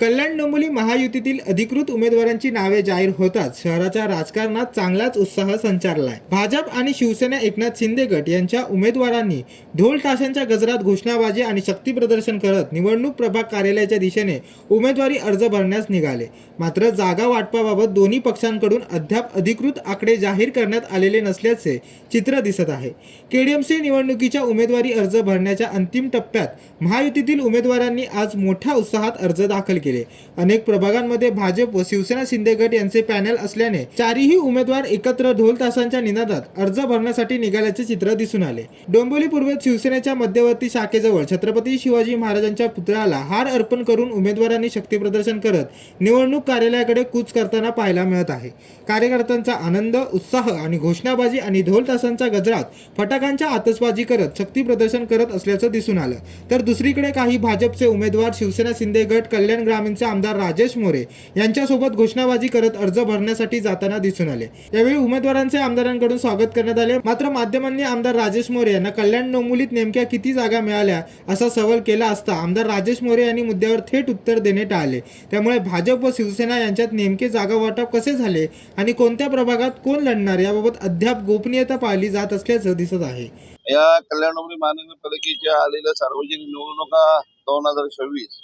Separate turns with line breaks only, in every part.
कल्याण डोंबिवली महायुतीतील अधिकृत उमेदवारांची नावे जाहीर होताच. शहराच्या राजकारणात चांगलाच उत्साह संचारलाय. भाजप आणि शिवसेना एकनाथ शिंदे गट यांच्या उमेदवारांनी ढोल ताशांच्या गजरात घोषणाबाजी आणि शक्ती प्रदर्शन करत निवडणूक प्रभाग कार्यालयाच्या दिशेने उमेदवारी अर्ज भरण्यास निघाले. मात्र जागा वाटपाबाबत दोन्ही पक्षांकडून अद्याप अधिकृत आकडे जाहीर करण्यात आलेले नसल्याचे चित्र दिसत आहे. केडीएमसी निवडणुकीच्या उमेदवारी अर्ज भरण्याच्या अंतिम टप्प्यात महायुतीतील उमेदवारांनी आज मोठ्या उत्साहात अर्ज दाखल केले. अनेक प्रभागांमध्ये भाजप व शिवसेना शिंदे गट यांचे पॅनल असल्याने चारही उमेदवार एकत्र ढोल तासांच्या निनादात अर्ज भरण्यासाठी निघाल्याचे चित्र दिसून आले. डोंबिवली पूर्वेत शिवसेनेच्या मध्यवर्ती शाखेजवळ छत्रपती शिवाजी महाराजांच्या पुतळ्याला हार अर्पण करून उमेदवारांनी शक्तीप्रदर्शन करत निवडणूक कार्यालयाकडे कूच करताना पाहायला मिळत आहे. कार्यकर्त्यांचा आनंद उत्साह आणि घोषणाबाजी आणि ढोल तासांच्या गजरात फटाकांच्या आतषबाजी करत शक्ती प्रदर्शन करत असल्याचं दिसून आलं. तर दुसरीकडे काही भाजपचे उमेदवार शिवसेना शिंदे गट कल्याण ग्रामीणचे आमदार राजेश मोरे यांच्यासोबत घोषणाबाजी करत अर्ज भरण्यासाठी जाताना दिसून आले. यावेळी उमेदवारांचे आमदारांकडून स्वागत करण्यात आले. मात्र माध्यमांनी आमदार राजेश मोरे यांना कल्याण डोंबिवलीत नेमक्या किती जागा मिळाल्या असा सवाल केला असता आमदार राजेश मोरे यांनी मुद्द्यावर थेट उत्तर देणे टाळले. त्यामुळे भाजप व शिवसेना यांच्यात नेमके जागा वाटप कसे झाले आणि कोणत्या प्रभागात कोण लढणार याबाबत अद्याप गोपनीयता पाळली जात असल्याचं दिसत आहे.
या कल्याण महानगरपालिकेच्या आलेल्या सार्वजनिक निवडणुका दोन हजार चोवीस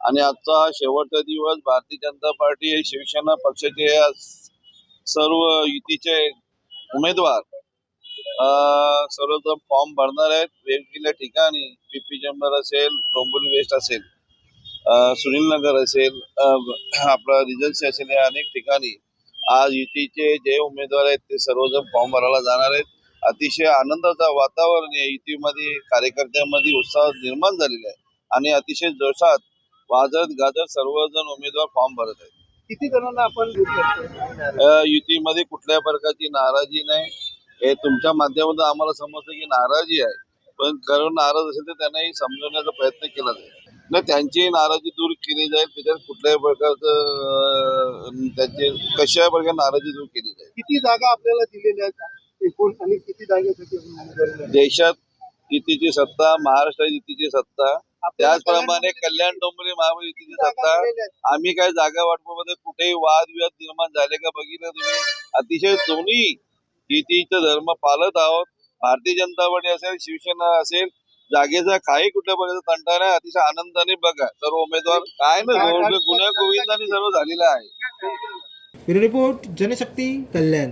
आणि आजचा शेवटचा दिवस भारतीय जनता पार्टी शिवसेना पक्षाचे सर्व युतीचे उमेदवार सर्वजण फॉर्म भरणार आहेत. वेगवेगळ्या ठिकाणी पीपी चेंबर असेल डोंबिवली वेस्ट असेल सुनील नगर असेल आपला रिजन्सी असेल या अनेक ठिकाणी आज युतीचे जे उमेदवार आहेत ते सर्वजण फॉर्म भरायला जाणार आहेत. अतिशय आनंदाचं वातावरण या युतीमध्ये कार्यकर्त्यांमध्ये उत्साह निर्माण झालेला आहे. आणि अतिशय जोशात वाजत गाजत सर्वजण उमेदवार फॉर्म भरत आहेत.
किती जणांना आपण
युतीमध्ये कुठल्याही प्रकारची नाराजी नाही. हे तुमच्या माध्यमातून आम्हाला समजतं की नाराजी आहे. पण खरं नाराज असेल तर त्यांनाही समजवण्याचा प्रयत्न केला जाईल. नाही त्यांची नाराजी दूर केली जाईल. त्याच्यात कुठल्याही प्रकारचं त्यांचे कशाही प्रकारे नाराजी दूर केली जाईल.
किती जागा आपल्याला दिलेल्या आहेत? एकूण आणि किती जागेसाठी?
देशात युतीची सत्ता महाराष्ट्रात युतीची सत्ता त्याचप्रमाणे कल्याण डोंबिवली महायुतीची सत्ता? आम्ही काय जागा वाटपामध्ये कुठेही वादविवाद निर्माण झाले का बघितलं तुम्ही? अतिशय दोन्ही युतीचा धर्म पाळत आहोत. भारतीय जनता पार्टी असेल शिवसेना असेल जागेचा काही कुठल्या प्रकारचा तंटा नाही. अतिशय आनंदाने बघा सर्व उमेदवार काय ना गुन्हा गोविंदाने सर्व झालेलं आहे.
रिपोर्ट जनशक्ती कल्याण.